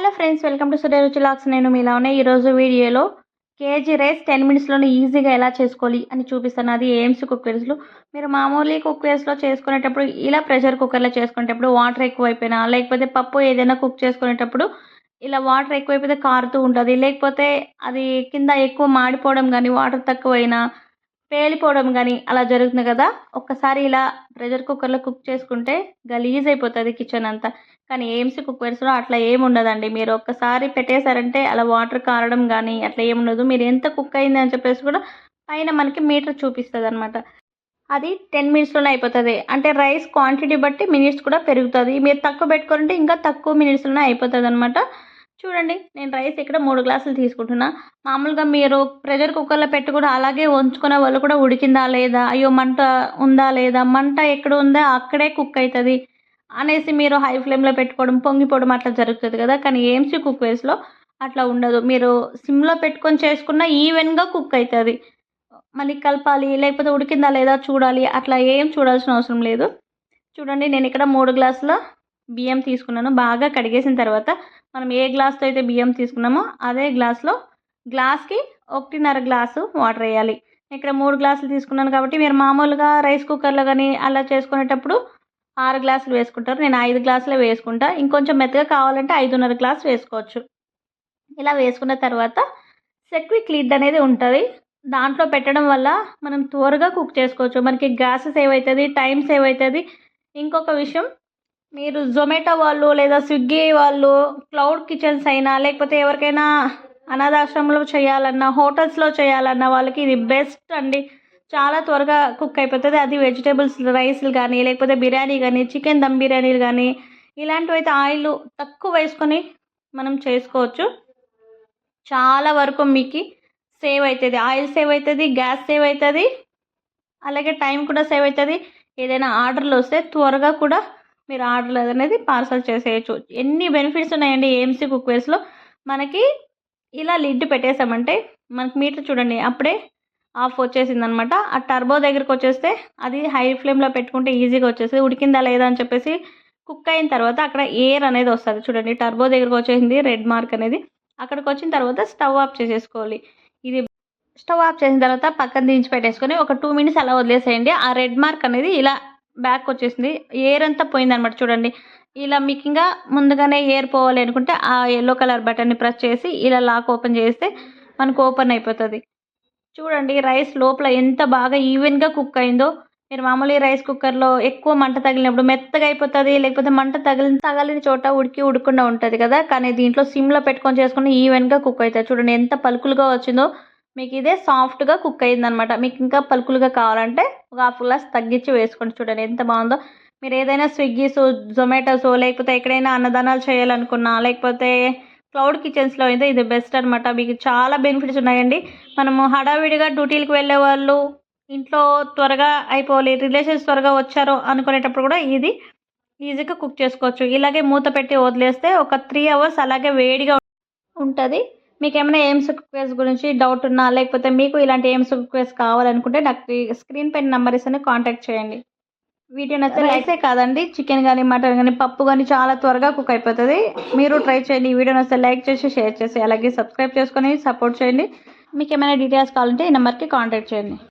Hello friends welcome to సుడే రుచిలాక్స్ నేను మీలా ఉన్నాయి ఈరోజు వీడియోలో కేజీ రైస్ టెన్ మినిట్స్లోనే ఈజీగా ఎలా చేసుకోవాలి అని చూపిస్తాను. అది ఏమ్స్ కుక్కర్స్లో మీరు మామూలు కుక్కర్స్లో చేసుకునేటప్పుడు ఇలా ప్రెషర్ కుక్కర్లో చేసుకునేటప్పుడు వాటర్ ఎక్కువైపోయినా లేకపోతే పప్పు ఏదైనా కుక్ చేసుకునేటప్పుడు ఇలా వాటర్ ఎక్కువైపోతే కారుతూ ఉంటుంది. లేకపోతే అది కింద ఎక్కువ మాడిపోవడం కానీ వాటర్ తక్కువైనా పేలిపోవడం కానీ అలా జరుగుతుంది కదా. ఒక్కసారి ఇలా ప్రెషర్ కుక్కర్లో కుక్ చేసుకుంటే గలీజ్ అయిపోతుంది కిచెన్ అంతా. కానీ ఏమ్స్ కుక్కర్స్లో అట్లా ఏమి ఉండదండి మీరు ఒక్కసారి పెట్టేశారంటే అలా వాటర్ కారడం కానీ అట్లా ఏముండదు. మీరు ఎంత కుక్ అయింది అని చెప్పేసి కూడా పైన మనకి మీటర్ చూపిస్తుంది అనమాట అది టెన్ మినిట్స్లోనే అయిపోతుంది. అంటే రైస్ క్వాంటిటీ బట్టి మినిట్స్ కూడా పెరుగుతుంది. మీరు తక్కువ పెట్టుకుంటే ఇంకా తక్కువ మినిట్స్లోనే అయిపోతుంది అనమాట చూడండి నేను రైస్ ఇక్కడ మూడు గ్లాసులు తీసుకుంటున్నా. మామూలుగా మీరు ప్రెషర్ కుక్కర్లో పెట్టి కూడా అలాగే ఉంచుకునే వాళ్ళు కూడా ఉడికిందా లేదా? అయ్యో మంట ఉందా లేదా? మంట ఎక్కడ ఉందా? అక్కడే కుక్ అవుతుంది. అనేసి మీరు హై ఫ్లేమ్లో పెట్టుకోవడం పొంగిపోవడం అట్లా జరుగుతుంది కదా. కానీ ఏమ్సీ కుక్ వేస్లో అట్లా ఉండదు. మీరు సిమ్లో పెట్టుకొని చేసుకున్న ఈవెన్గా కుక్ అవుతుంది మళ్ళీ కలపాలి లేకపోతే ఉడికిందా లేదా చూడాలి. అట్లా ఏం చూడాల్సిన అవసరం లేదు. చూడండి నేను ఇక్కడ మూడు గ్లాసుల బియ్యం తీసుకున్నాను. బాగా కడిగేసిన తర్వాత మనం ఏ గ్లాస్తో అయితే బియ్యం తీసుకున్నామో అదే గ్లాస్లో గ్లాస్కి ఒకటిన్నర గ్లాసు వాటర్ వేయాలి. ఇక్కడ మూడు గ్లాసులు తీసుకున్నాను కాబట్టి మీరు మామూలుగా రైస్ కుక్కర్లో కానీ అలా చేసుకునేటప్పుడు ఆరు గ్లాసులు వేసుకుంటారు. నేను ఐదు గ్లాసులే వేసుకుంటా. ఇంకొంచెం మెత్తగా కావాలంటే ఐదున్నర గ్లాస్ వేసుకోవచ్చు. ఇలా వేసుకున్న తర్వాత సెక్విక్ లిడ్ అనేది ఉంటుంది. దాంట్లో పెట్టడం వల్ల మనం త్వరగా కుక్ చేసుకోవచ్చు. మనకి గ్యాస్ సేవ్ అవుతుంది టైం సేవ్ అవుతుంది ఇంకొక విషయం మీరు జొమాటో వాళ్ళు లేదా స్విగ్గీ వాళ్ళు క్లౌడ్ కిచెన్స్ అయినా లేకపోతే ఎవరికైనా అనాథాశ్రమంలో చేయాలన్నా హోటల్స్లో చేయాలన్నా వాళ్ళకి ఇది బెస్ట్ అండి. చాలా త్వరగా కుక్ అయిపోతుంది. అది వెజిటేబుల్స్ రైస్లు కానీ లేకపోతే బిర్యానీ కానీ చికెన్ దమ్ బిర్యానీలు కానీ ఇలాంటివి అయితే ఆయిల్ తక్కువ వేసుకొని మనం చేసుకోవచ్చు. చాలా వరకు మీకు సేవ్ అవుతుంది ఆయిల్ సేవ్ అవుతుంది గ్యాస్ సేవ్ అవుతుంది అలాగే టైం కూడా సేవ్ అవుతుంది ఏదైనా ఆర్డర్లు వస్తే త్వరగా కూడా మీరు ఆర్డర్ అనేది పార్సల్ చేసేయచ్చు. ఎన్ని బెనిఫిట్స్ ఉన్నాయండి ఏఎంసీ కుక్వేర్స్లో మనకి ఇలా లిడ్ పెట్టేసామంటే మనకి మీటర్ చూడండి అప్పుడే ఆఫ్ వచ్చేసింది అనమాట ఆ టర్బో దగ్గరికి వచ్చేస్తే అది హై ఫ్లేమ్లో పెట్టుకుంటే ఈజీగా వచ్చేస్తుంది. ఉడికిందా లేదా అని చెప్పేసి కుక్ అయిన తర్వాత అక్కడ ఎయిర్ అనేది వస్తుంది. చూడండి టర్బో దగ్గరకు వచ్చేసింది రెడ్ మార్క్ అనేది. అక్కడికి వచ్చిన తర్వాత స్టవ్ ఆఫ్ చేసేసుకోవాలి. ఇది స్టవ్ ఆఫ్ చేసిన తర్వాత పక్కన దించి పెట్టేసుకొని ఒక టూ మినిట్స్ అలా వదిలేసేయండి. ఆ రెడ్ మార్క్ అనేది ఇలా బ్యాక్ వచ్చేసింది. ఎయిర్ అంతా పోయింది అనమాట చూడండి. ఇలా మీకు ఇంకా ముందుగానే ఎయిర్ పోవాలి అనుకుంటే ఆ ఎల్లో కలర్ బటన్ని ప్రెస్ చేసి ఇలా లాక్ ఓపెన్ చేస్తే మనకు ఓపెన్ అయిపోతుంది. చూడండి రైస్ లోపల ఎంత బాగా ఈవెన్గా కుక్ అయిందో. మీరు మామూలు రైస్ కుక్కర్లో ఎక్కువ మంట తగిలినప్పుడు మెత్తగా అయిపోతుంది లేకపోతే మంట తగిలిన తగలిన చోట ఉడికి ఉడకుండా ఉంటుంది కదా. కానీ దీంట్లో సిమ్లో పెట్టుకొని చేసుకుని ఈవెన్గా కుక్ అవుతుంది చూడండి ఎంత పలుకులుగా వచ్చిందో. మీకు ఇదే సాఫ్ట్గా కుక్ అయిందనమాట మీకు ఇంకా పలుకులుగా కావాలంటే ఒక హాఫ్ గ్లాస్ తగ్గించి వేసుకోండి. చూడండి ఎంత బాగుందో. మీరు ఏదైనా స్విగ్గీస్ జొమాటోస్ లేకపోతే ఎక్కడైనా అన్నదానాలు చేయాలనుకున్నా లేకపోతే క్లౌడ్ కిచెన్స్లో అయితే ఇది బెస్ట్ అనమాట మీకు చాలా బెనిఫిట్స్ ఉన్నాయండి. మనము హడావిడిగా డ్యూటీలకు వెళ్ళే వాళ్ళు ఇంట్లో త్వరగా అయిపోవాలి రిలేషన్స్ త్వరగా వచ్చారు అనుకునేటప్పుడు కూడా ఇది ఈజీగా కుక్ చేసుకోవచ్చు. ఇలాగే మూత పెట్టి వదిలేస్తే ఒక త్రీ అవర్స్ అలాగే వేడిగా ఉంటుంది. మీకు ఏమైనా ఎయిమ్స్ కుక్వేస్ గురించి డౌట్ ఉన్నా లేకపోతే మీకు ఇలాంటి ఎయిమ్స్ కుక్వేస్ కావాలనుకుంటే నాకు స్క్రీన్ పైన నెంబర్ ఇస్తే కాంటాక్ట్ చేయండి. వీడియో నచ్చితే రైసే కాదండి. చికెన్ కానీ మటన్ కానీ పప్పు కానీ చాలా త్వరగా కుక్ అయిపోతుంది. మీరు ట్రై చేయండి. ఈ వీడియో నచ్చితే లైక్ చేసి షేర్ చేసి అలాగే సబ్స్క్రైబ్ చేసుకొని సపోర్ట్ చేయండి. మీకు ఏమైనా డీటెయిల్స్ కావాలంటే ఈ నెంబర్కి కాంటాక్ట్ చేయండి.